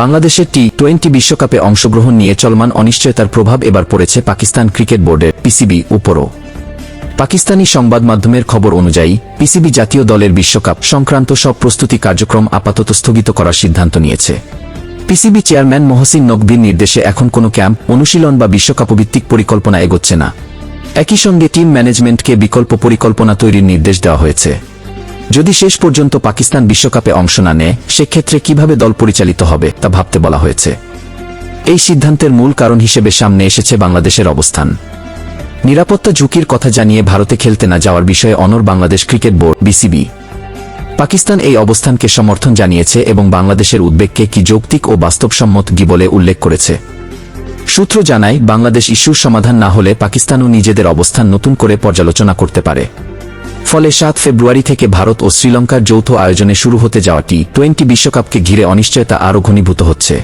বাংলাদেশের T twenty বিশ্বকাপে অংশগ্রহণ নিয়ে চলমান অনিশ্চয়তার প্রভাব এবার পড়েছে পাকিস্তান ক্রিকেট বোর্ডের পিসিবি উপরও। পাকিস্তানি সংবাদ মাধ্যমের খবর অনুযায়ী, পিসিবি জাতীয় দলের বিশ্বকাপ সংক্রান্ত সব প্রস্তুতি কার্যক্রম আপাতত স্থগিত করার সিদ্ধান্ত নিয়েছে। পিসিবি চেয়ারম্যান মহসিন নকভির নির্দেশে এখন কোনো ক্যাম্প, অনুশীলন বা বিশ্বকাপভিত্তিক পরিকল্পনা এগোচ্ছে না। একই সঙ্গে টিম ম্যানেজমেন্টকে বিকল্প পরিকল্পনা তৈরির নির্দেশ দেওয়া হয়েছে। যদি শেষ পর্যন্ত পাকিস্তান বিশ্বকাপে অংশ না নেয়, সেক্ষেত্রে কীভাবে দল পরিচালিত হবে, তা ভাবতে বলা হয়েছে। এই সিদ্ধান্তের মূল কারণ হিসেবে সামনে এসেছে বাংলাদেশের অবস্থান। নিরাপত্তা ঝুঁকির কথা জানিয়ে ভারতে খেলতে না যাওয়ার বিষয়ে অনর Bangladesh cricket board, BCB. Pakistan এই অবস্থানকে সমর্থন জানিয়েছে এবং বাংলাদেশের উদ্বেগকে কি যৌক্তিক ও বাস্তবসম্মত গি বলে উল্লেখ করেছে। সূত্র জানায়, বাংলাদেশ ইস্যুর সমাধান না হলে পাকিস্তানও নিজেদের অবস্থান নতুন করে পর্যালোচনা করতে পারে। ফলে সাত ফেব্রুয়ারি থেকে ভারত ও শ্রীলঙ্কার যৌথ আয়োজনে শুরু হতে যাওয়া টি টোয়েন্টি বিশ্বকাপকে ঘিরে অনিশ্চয়তা আরও ঘনীভূত হচ্ছে।